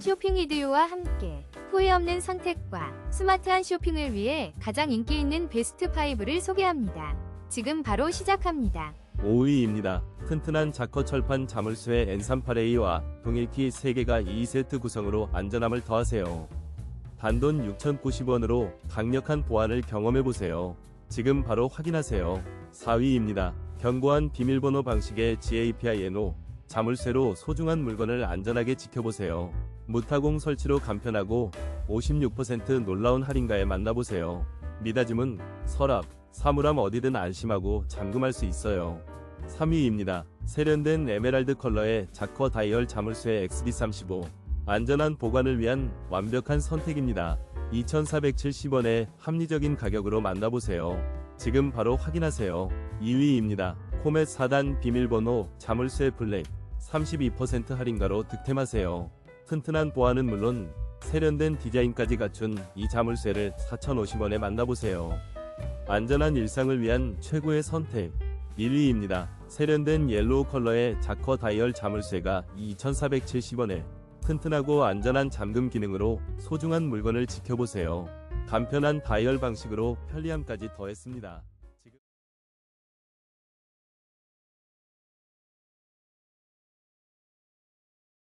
쇼핑 이디오와 함께 후회 없는 선택과 스마트한 쇼핑을 위해 가장 인기 있는 베스트 5를 소개합니다. 지금 바로 시작합니다. 5위입니다. 튼튼한 자커 철판 자물쇠 N38A와 동일키 3개가 2세트 구성으로 안전함을 더하세요. 단돈 6,090원으로 강력한 보안을 경험해보세요. 지금 바로 확인하세요. 4위입니다. 견고한 비밀번호 방식의 GAPINO 자물쇠로 소중한 물건을 안전하게 지켜보세요. 무타공 설치로 간편하고 56% 놀라운 할인가에 만나보세요. 미다짐은 서랍, 사물함 어디든 안심하고 잠금할 수 있어요. 3위입니다. 세련된 에메랄드 컬러의 자커 다이얼 자물쇠 XD35 안전한 보관을 위한 완벽한 선택입니다. 2,470원의 합리적인 가격으로 만나보세요. 지금 바로 확인하세요. 2위입니다. 코멧 4단 비밀번호 자물쇠 블랙 32% 할인가로 득템하세요. 튼튼한 보안은 물론 세련된 디자인까지 갖춘 이 자물쇠를 4,050원에 만나보세요. 안전한 일상을 위한 최고의 선택 1위입니다. 세련된 옐로우 컬러의 자커 다이얼 자물쇠가 2,470원에 튼튼하고 안전한 잠금 기능으로 소중한 물건을 지켜보세요. 간편한 다이얼 방식으로 편리함까지 더했습니다.